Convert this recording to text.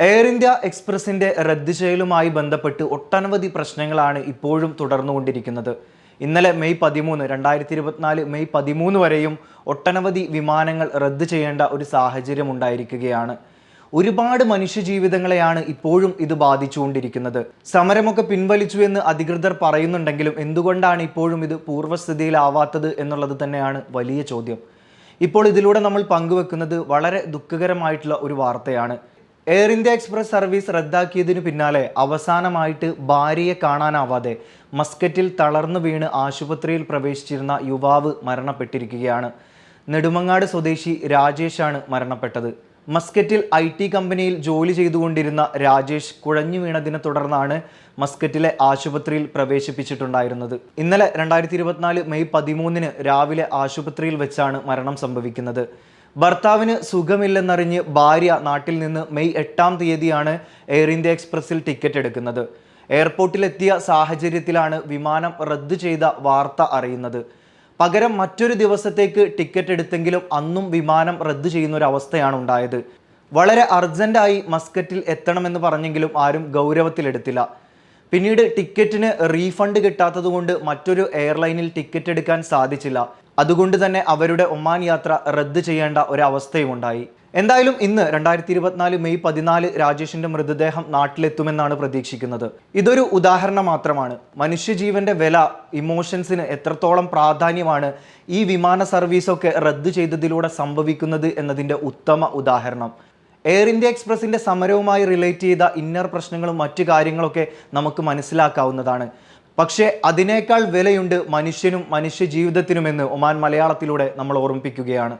Air India എക്സ്പ്രസിന്റെ റദ്ദ് ചെയ്യലുമായി ബന്ധപ്പെട്ട് ഒട്ടനവധി പ്രശ്നങ്ങളാണ് ഇപ്പോഴും തുടർന്നുകൊണ്ടിരിക്കുന്നത്. ഇന്നലെ മെയ് പതിമൂന്ന് രണ്ടായിരത്തി ഇരുപത്തിനാല് മെയ് പതിമൂന്ന് വരെയും ഒട്ടനവധി വിമാനങ്ങൾ റദ്ദ് ചെയ്യേണ്ട ഒരു സാഹചര്യം ഉണ്ടായിരിക്കുകയാണ്. ഒരുപാട് മനുഷ്യജീവിതങ്ങളെയാണ് ഇപ്പോഴും ഇത് ബാധിച്ചുകൊണ്ടിരിക്കുന്നത്. സമരമൊക്കെ പിൻവലിച്ചു എന്ന് അധികൃതർ പറയുന്നുണ്ടെങ്കിലും എന്തുകൊണ്ടാണ് ഇപ്പോഴും ഇത് പൂർവസ്ഥിതിയിലാവാത്തത് എന്നുള്ളത് തന്നെയാണ് വലിയ ചോദ്യം. ഇപ്പോൾ ഇതിലൂടെ നമ്മൾ പങ്കുവെക്കുന്നത് വളരെ ദുഃഖകരമായിട്ടുള്ള ഒരു വാർത്തയാണ്. എയർ ഇന്ത്യ എക്സ്പ്രസ് സർവീസ് റദ്ദാക്കിയതിനു പിന്നാലെ അവസാനമായിട്ട് ഭാര്യയെ കാണാനാവാതെ മസ്കറ്റിൽ തളർന്നു വീണ് ആശുപത്രിയിൽ പ്രവേശിച്ചിരുന്ന യുവാവ് മരണപ്പെട്ടിരിക്കുകയാണ്. നെടുമങ്ങാട് സ്വദേശി രാജേഷാണ് മരണപ്പെട്ടത്. മസ്കറ്റിൽ ഐ ടി കമ്പനിയിൽ ജോലി ചെയ്തുകൊണ്ടിരുന്ന രാജേഷ് കുഴഞ്ഞു വീണതിനെ തുടർന്നാണ് മസ്കറ്റിലെ ആശുപത്രിയിൽ പ്രവേശിപ്പിച്ചിട്ടുണ്ടായിരുന്നത്. ഇന്നലെ രണ്ടായിരത്തി ഇരുപത്തിനാല് മെയ് പതിമൂന്നിന് രാവിലെ ആശുപത്രിയിൽ വെച്ചാണ് മരണം സംഭവിക്കുന്നത്. ഭർത്താവിന് സുഖമില്ലെന്നറിഞ്ഞ് ഭാര്യ നാട്ടിൽ നിന്ന് മെയ് എട്ടാം തീയതിയാണ് എയർ ഇന്ത്യ എക്സ്പ്രസിൽ ടിക്കറ്റ് എടുക്കുന്നത്. എയർപോർട്ടിലെത്തിയ സാഹചര്യത്തിലാണ് വിമാനം റദ്ദു ചെയ്ത വാർത്ത അറിയുന്നത്. പകരം മറ്റൊരു ദിവസത്തേക്ക് ടിക്കറ്റ് എടുത്തെങ്കിലും അന്നും വിമാനം റദ്ദു ചെയ്യുന്ന ഒരു അവസ്ഥയാണ് ഉണ്ടായത്. വളരെ അർജന്റായി മസ്കറ്റിൽ എത്തണമെന്ന് പറഞ്ഞെങ്കിലും ആരും ഗൗരവത്തിലെടുത്തില്ല. പിന്നീട് ടിക്കറ്റിന് റീഫണ്ട് കിട്ടാത്തതുകൊണ്ട് മറ്റൊരു എയർലൈനിൽ ടിക്കറ്റ് എടുക്കാൻ സാധിച്ചില്ല. അതുകൊണ്ട് തന്നെ അവരുടെ ഒമാൻ യാത്ര റദ്ദ് ചെയ്യേണ്ട ഒരവസ്ഥയും ഉണ്ടായി. എന്തായാലും ഇന്ന് രണ്ടായിരത്തി ഇരുപത്തിനാല് മെയ് പതിനാല് രാജേഷിന്റെ മൃതദേഹം നാട്ടിലെത്തുമെന്നാണ് പ്രതീക്ഷിക്കുന്നത്. ഇതൊരു ഉദാഹരണം മാത്രമാണ്. മനുഷ്യജീവന്റെ വില ഇമോഷൻസിന് എത്രത്തോളം പ്രാധാന്യമാണ് ഈ വിമാന സർവീസൊക്കെ റദ്ദ് ചെയ്തതിലൂടെ സംഭവിക്കുന്നത് എന്നതിന്റെ ഉത്തമ ഉദാഹരണം. എയർ ഇന്ത്യ എക്സ്പ്രസിന്റെ സമരവുമായി റിലേറ്റ് ചെയ്ത ഇന്നർ പ്രശ്നങ്ങളും മറ്റു കാര്യങ്ങളൊക്കെ നമുക്ക് മനസ്സിലാക്കാവുന്നതാണ്. പക്ഷേ അതിനേക്കാൾ വിലയുണ്ട് മനുഷ്യനും മനുഷ്യ ജീവിതത്തിനുമെന്ന് ഒമാൻ മലയാളത്തിലൂടെ നമ്മൾ ഓർമ്മിപ്പിക്കുകയാണ്.